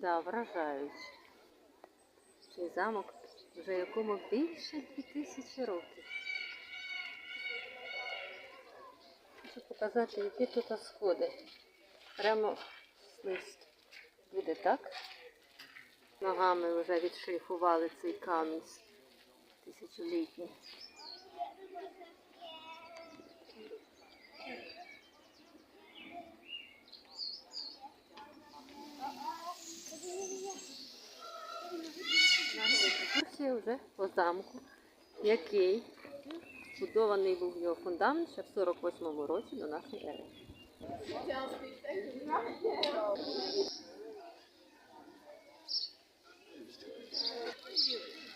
Да, вражають. Цей замок вже якому більше 2000 років. Хочу показати, які тут сходи. Прямо вниз буде так. Ногами вже відшліфували цей камінь тисячолітній. Екскурсія вже по замку, який будований був його фундамент ще в 48-му році до нашої ери.